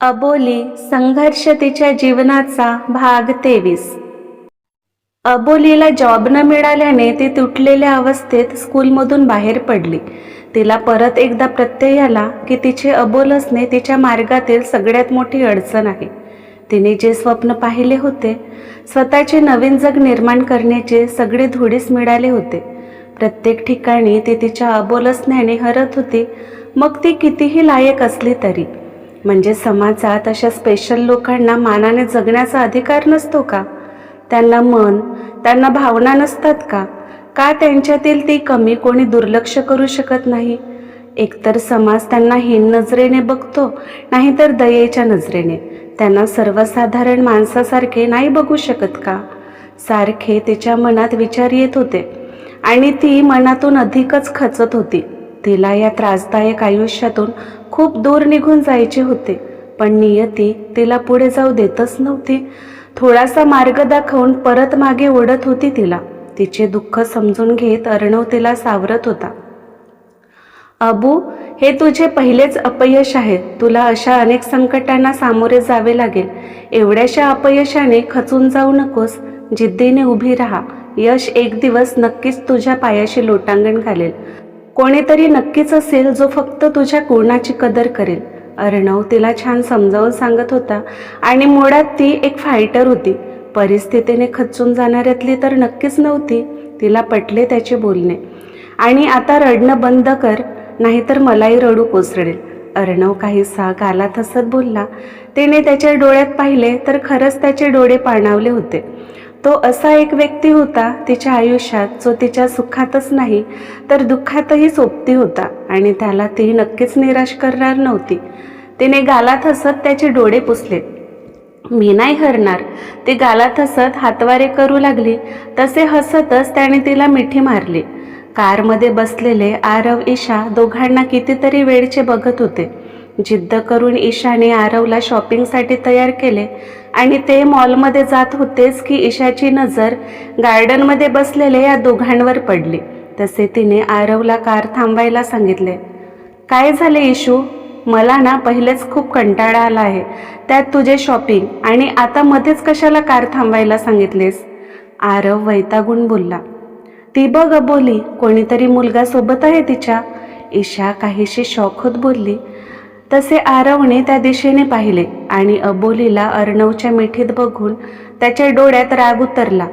अबोली संघर्ष तिच्या जीवनाचा भाग तेवीस. अबोलीला जॉब न मिळाल्याने ती तुटलेल्या अवस्थेत स्कूलमधून बाहेर पडली. तिला परत एकदा प्रत्यय आला की तिचे अबोल असणे तिच्या मार्गातील सगळ्यात मोठी अडचण आहे. तिने जे स्वप्न पाहिले होते स्वतःचे नवीन जग निर्माण करण्याचे सगळे धुडीस मिळाले होते. प्रत्येक ठिकाणी ती तिच्या अबोल असण्याने हरत होती मग ती कितीही लायक असली तरी. म्हणजे समाजात अशा स्पेशल लोकांना मानाने जगण्याचा अधिकार नसतो का? त्यांना मन त्यांना भावना नसतात का? का त्यांच्यातील ती कमी कोणी दुर्लक्ष करू शकत नाही? एकतर समाज त्यांना हीन नजरेने बघतो नाहीतर दयेच्या नजरेने. त्यांना सर्वसाधारण माणसासारखे नाही बघू शकत का? सारखे तिच्या मनात विचार येत होते आणि ती मनातून अधिकच खचत होती. तिला या त्रासदायक आयुष्यातून खूप दूर निघून जायचे होते पण नियती तिला पुढे जाऊ देतच नव्हती. थोडासा मार्ग दाखवून परत मागे ओढत होती तिला. तिचे दुःख समजून घेत अर्णव तिला सावरत होता. अबू हे तुझे पहिलेच अपयश आहे. तुला अशा अनेक संकटांना सामोरे जावे लागेल. एवढ्याशा अपयशाने खचून जाऊ नकोस. जिद्दीने उभी राहा. यश एक दिवस नक्कीच तुझ्या पायाशी लोटांगण घालेल. कोणीतरी नक्कीच असेल जो फक्त तुझ्या गुणाची कदर करेल. अर्णव तिला छान समजावून सांगत होता आणि मुळात ती एक फायटर होती. परिस्थितीने खचून जाणाऱ्यातली तर नक्कीच नव्हती तिला पटले त्याचे बोलणे. आणि आता रडणं बंद कर नाहीतर मलाही रडू कोसळेल. अर्णव काहीसा गालात हसत बोलला. तिने त्याच्या डोळ्यात पाहिले तर खरंच त्याचे डोळे पाणावले होते. तो असा एक व्यक्ती होता तिच्या आयुष्यात जो तिच्या सुखातच नाही तर दुःखातही सोबती होता आणि त्याला ती नक्कीच निराश करणार नव्हती. तिने गालात हसत त्याचे डोळे पुसले. मी नाही हरणार. ती गालात हसत हातवारे करू लागली. तसे हसतच त्याने तिला मिठी मारली. कारमध्ये बसलेले आरव ईशा दोघांना कितीतरी वेळचे बघत होते. जिद्द करून ईशाने आरवला शॉपिंगसाठी तयार केले. आणि ते मॉलमध्ये जात होतेच की ईशाची नजर गार्डनमध्ये बसलेल्या या दोघांवर पडली. तसे तिने आरवला कार थांबायला सांगितले. काय झाले इशू मला ना पहिलेच खूप कंटाळा आला आहे. त्यात तुझे शॉपिंग आणि आता मध्येच कशाला कार थांबायला सांगितलेस? आरव वैतागून बोलला. ती बघ बोली कोणीतरी मुलगा सोबत आहे तिच्या. ईशा काहीशी शॉक होत बोलली. तसे आरवने त्या दिशेने पाहिले आणि अबोलीला अर्णवच्या मिठीत बघून त्याच्या डोळ्यात राग उतरला.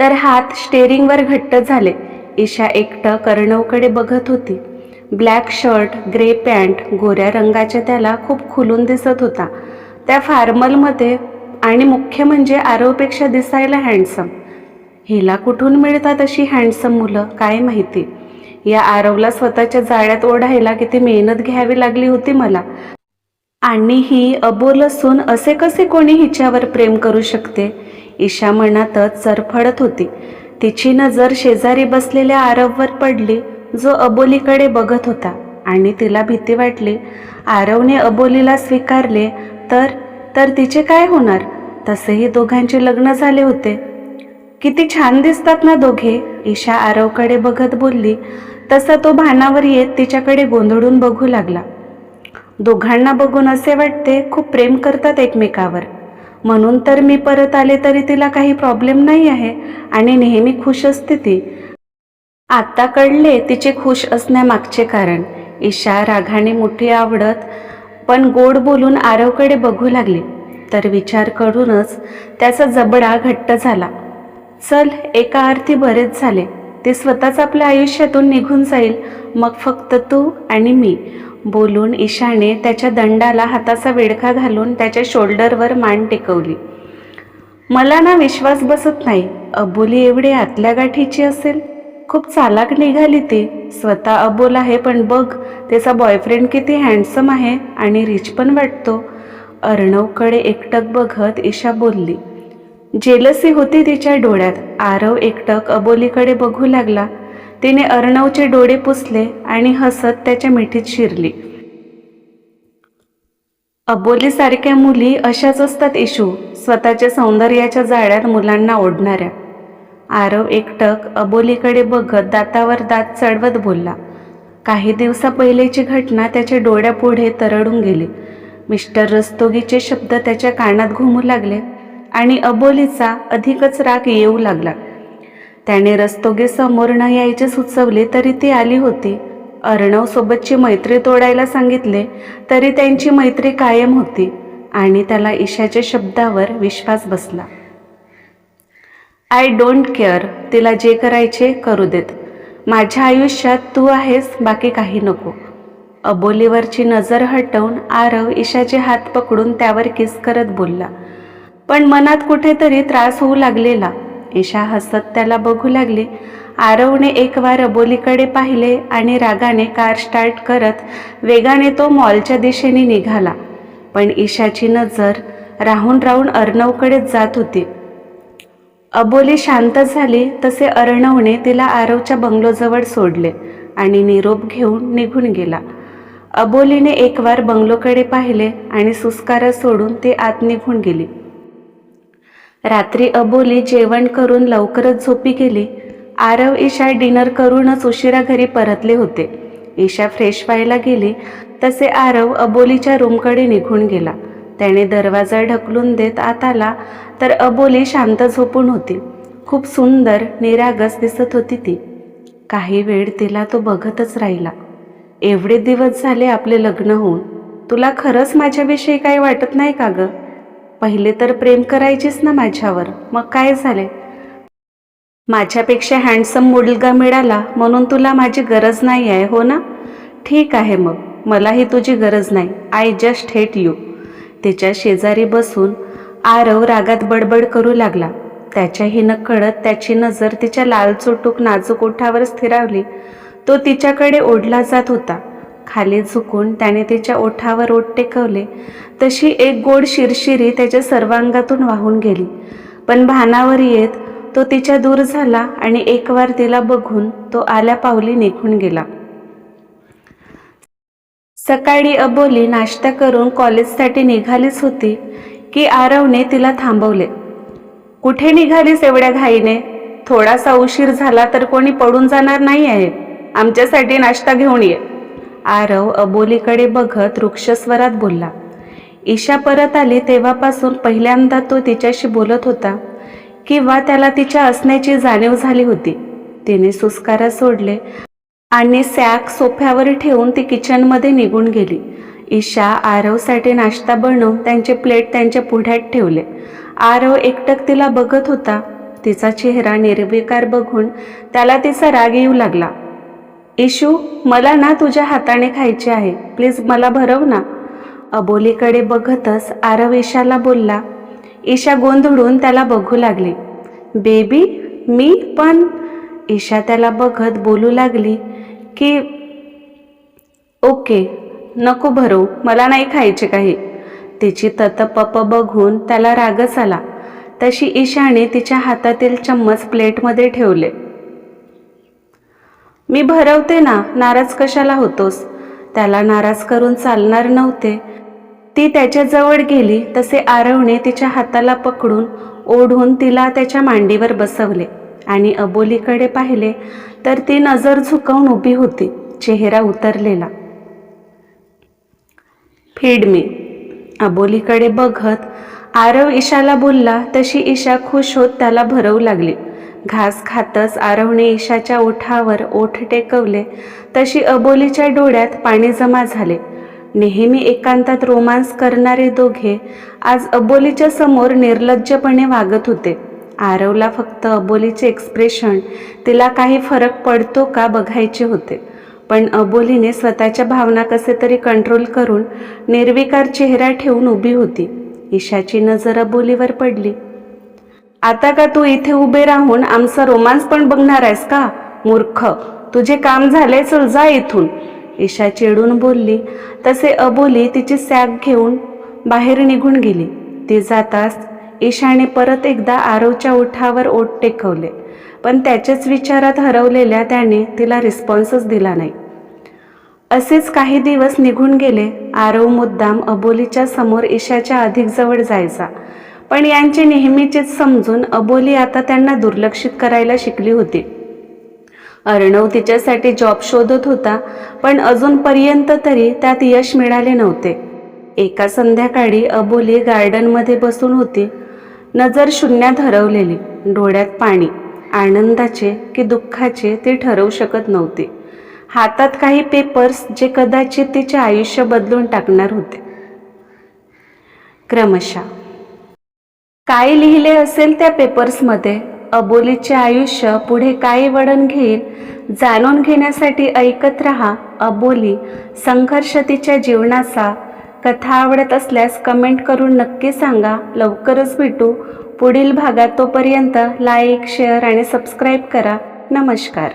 तर हात स्टेअरिंगवर घट्ट झाले. ईशा एकटं अर्णवकडे बघत होती. ब्लॅक शर्ट ग्रे पॅन्ट गोऱ्या रंगाच्या त्याला खूप खुलून दिसत होता. त्या फार्मलमध्ये आणि मुख्य म्हणजे आरवपेक्षा दिसायला हँडसम. हिला कुठून मिळतात अशी हँडसम मुलं काय माहिती? या आरवला स्वतःच्या जाळ्यात ओढायला किती मेहनत घ्यावी लागली होती मला. आणि ही अबोल असून असे कसे कोणी हिच्यावर प्रेम करू शकते? ईशा मनातच सरफडत होती. तिची नजर शेजारी बसलेल्या आरववर पडली जो अबोलीकडे बघत होता. आणि तिला भीती वाटली आरवने अबोलीला स्वीकारले तर तर तिचे काय होणार? तसेही दोघांचे लग्न झाले होते. किती छान दिसतात ना दोघे. ईशा आरवकडे बघत बोलली तसा तो भानावर येत तिच्याकडे गोंधळून बघू लागला. दोघांना बघून असे वाटते खूप प्रेम करतात एकमेकावर. म्हणून तर मी परत आले तरी तिला काही प्रॉब्लेम नाही आहे आणि नेहमी खुश असते ती. आत्ता कळले तिचे खुश असण्यामागचे कारण. ईशा रागाने मोठी आवडत पण गोड बोलून आरवकडे बघू लागली. तर विचार करूनच त्याचा जबडा घट्ट झाला. चल एका अर्थी बरेच झाले. ते स्वतःच आपल्या आयुष्यातून निघून जाईल. मग फक्त तू आणि मी. बोलून ईशाने त्याच्या दंडाला हाताचा वेडखा घालून त्याच्या शोल्डरवर मान टेकवली. मला ना विश्वास बसत नाही. अबोली एवढी आतल्या गाठीची असेल? खूप चालाक निघाली ती. स्वतः अबोल आहे पण बघ त्याचा बॉयफ्रेंड किती हँडसम आहे आणि रिच पण वाटतो. अर्णवकडे एकटक बघत ईशा बोलली. जेलसी होती तिच्या डोळ्यात. आरव एकटक अबोलीकडे बघू लागला. तिने अर्णवचे डोळे पुसले आणि हसत त्याच्या मिठीत शिरली. अबोलीसारख्या मुली अशाच असतात इशू स्वतःच्या सौंदर्याच्या जाळ्यात मुलांना ओढणाऱ्या. आरव एकटक अबोलीकडे बघत दातावर दात चढवत बोलला. काही दिवसा पहिलेची घटना त्याच्या डोळ्यापुढे तरडून गेली. मिस्टर रस्तोगीचे शब्द त्याच्या कानात घुमू लागले. आणि अबोलीचा अधिकच राग येऊ लागला. त्याने रस्तोगे समोर न यायचे सुचवले तरी ती आली होती. अर्णवसोबतची मैत्री तोडायला सांगितले तरी त्यांची मैत्री कायम होती आणि त्याला ईशाच्या शब्दावर विश्वास बसला. आय डोंट केअर तिला जे करायचे करू देत. माझ्या आयुष्यात तू आहेस बाकी काही नको. अबोलीवरची नजर हटवून आरव ईशाचे हात पकडून त्यावर किस करत बोलला. पण मनात कुठेतरी त्रास होऊ लागलेला. ईशा हसत त्याला बघू लागली. आरवने एक वार अबोलीकडे पाहिले आणि रागाने कार स्टार्ट करत वेगाने तो मॉलच्या दिशेने निघाला. पण ईशाची नजर राहून राहून अर्णवकडेच जात होती. अबोली शांत झाली तसे अर्णवने तिला आरवच्या बंगलोजवळ सोडले आणि निरोप घेऊन निघून गेला. अबोलीने एक वार बंगलोकडे पाहिले आणि सुस्कारा सोडून ती आत निघून गेली. रात्री अबोली जेवण करून लवकरच झोपी गेली. आरव ईशा डिनर करूनच उशिरा घरी परतले होते. ईशा फ्रेश व्हायला गेली. तसे आरव अबोलीच्या रूमकडे निघून गेला. त्याने दरवाजा ढकलून देत आत आला तर अबोली शांत झोपून होती. खूप सुंदर निरागस दिसत होती ती. काही वेळ तिला तो बघतच राहिला. एवढे दिवस झाले आपले लग्न होऊन. तुला खरंच माझ्याविषयी काही वाटत नाही का गं? पहिले तर प्रेम करायचीच ना माझ्यावर. मग काय झाले? माझ्यापेक्षा हँडसम मुलगा मिळाला म्हणून तुला माझी गरज नाही आहे हो ना? ठीक आहे मग. मलाही तुझी गरज नाही. आय जस्ट हेट यू तिच्या शेजारी बसून आरव रागात बडबड करू लागला. त्याच्याही न कळत त्याची नजर तिच्या लालचोटूक नाजूक ओठावर स्थिरावली. तो तिच्याकडे ओढला जात होता. खाली झुकून त्याने तिच्या ओठावर ओठ टेकवले. तशी एक गोड शिरशिरी त्याच्या सर्वांगातून वाहून गेली. पण भानावर येत तो तिच्या दूर झाला आणि एक वार तिला बघून तो आल्या पावली निघून गेला. सकाळी अबोली नाश्ता करून कॉलेजसाठी निघालीच होती की आरवने तिला थांबवले. कुठे निघालीस एवढ्या घाईने? थोडासा उशीर झाला तर कोणी पडून जाणार नाही आहे आमच्यासाठी नाश्ता घेऊन ये. आरव अबोलीकडे बघत वृक्षस्वरात बोलला ईशा परत आली तेव्हापासून पहिल्यांदा तो तिच्याशी बोलत होता किंवा त्याला तिच्या असण्याची जाणीव झाली होती. तिने सुस्कारा सोडले आणि सॅक सोफ्यावर ठेवून ती किचनमध्ये निघून गेली. ईशा आरवसाठी नाश्ता बनवून त्यांचे प्लेट त्यांच्या पुढ्यात ठेवले. आरव एकटक तिला बघत होता. तिचा चेहरा निर्विकार बघून त्याला तिचा राग येऊ लागला. इशू मला ना तुझ्या हाताने खायचे आहे. प्लीज मला भरव ना. अबोलीकडे बघतच आरव ईशाला बोलला. ईशा गोंधळून त्याला बघू लागली. बेबी मी पण. ईशा त्याला बघत बोलू लागली की ओके नको भरवू मला नाही खायचे काही. तिची ततपप बघून त्याला रागच आला. तशी ईशाने तिच्या हातातील चम्मच प्लेटमध्ये ठेवले. मी भरवते ना नाराज कशाला होतोस? त्याला नाराज करून चालणार नव्हते. ती त्याच्याजवळ गेली तसे आरवने तिच्या हाताला पकडून ओढून तिला त्याच्या मांडीवर बसवले आणि अबोलीकडे पाहिले तर ती नजर झुकवून उभी होती चेहरा उतरलेला. Feed me. अबोलीकडे बघत आरव ईशाला बोलला तशी ईशा खुश होत त्याला भरवू लागली. घास खातच आरवणे ईशाच्या ओठावर ओठ टेकवले. तशी अबोलीच्या डोळ्यात पाणी जमा झाले. नेहमी एकांतात रोमांस करणारे दोघे आज अबोलीच्या समोर निर्लज्जपणे वागत होते. आरवला फक्त अबोलीचे एक्सप्रेशन तिला काही फरक पडतो का बघायचे होते. पण अबोलीने स्वतःच्या भावना कसे तरी कंट्रोल करून निर्विकार चेहरा ठेवून उभी होती. ईशाची नजर अबोलीवर पडली. आता का तू इथे उभे राहून आमचा रोमांस पण बघणार आहेस का मूर्ख? तुझे काम झाले चल जा इथून. ईशा चिडून बोलली. तसे अबोली तिची सॅग घेऊन बाहेर निघून गेली. ती जाताच ईशाने परत एकदा आरवच्या ओठावर ओठ टेकवले. पण त्याच्याच विचारात हरवलेल्या त्याने तिला रिस्पॉन्सच दिला नाही. असेच काही दिवस निघून गेले. आरव मुद्दाम अबोलीच्या समोर ईशाच्या अधिक जवळ जायचा. पण यांचे नेहमीचेच समजून अबोली आता त्यांना दुर्लक्षित करायला शिकली होती. अर्णव तिच्यासाठी जॉब शोधत होता पण अजूनपर्यंत तरी त्यात यश मिळाले नव्हते. एका संध्याकाळी अबोली गार्डनमध्ये बसून होती. नजर शून्यात हरवलेली डोळ्यात पाणी आनंदाचे की दुःखाचे ते ठरवू शकत नव्हती. हातात काही पेपर्स जे कदाचित तिचे आयुष्य बदलून टाकणार होते. क्रमशः काय लिहिले असेल त्या पेपर्समध्ये? अबोलीचे आयुष्य पुढे काय वळण घेईल? जाणून घेण्यासाठी ऐकत रहा अबोली. संघर्ष तिच्या जीवनाचा कथा आवडत असल्यास कमेंट करून नक्की सांगा. लवकरच भेटू. पुढील भागात तोपर्यंत लाईक शेअर आणि सबस्क्राईब करा. नमस्कार.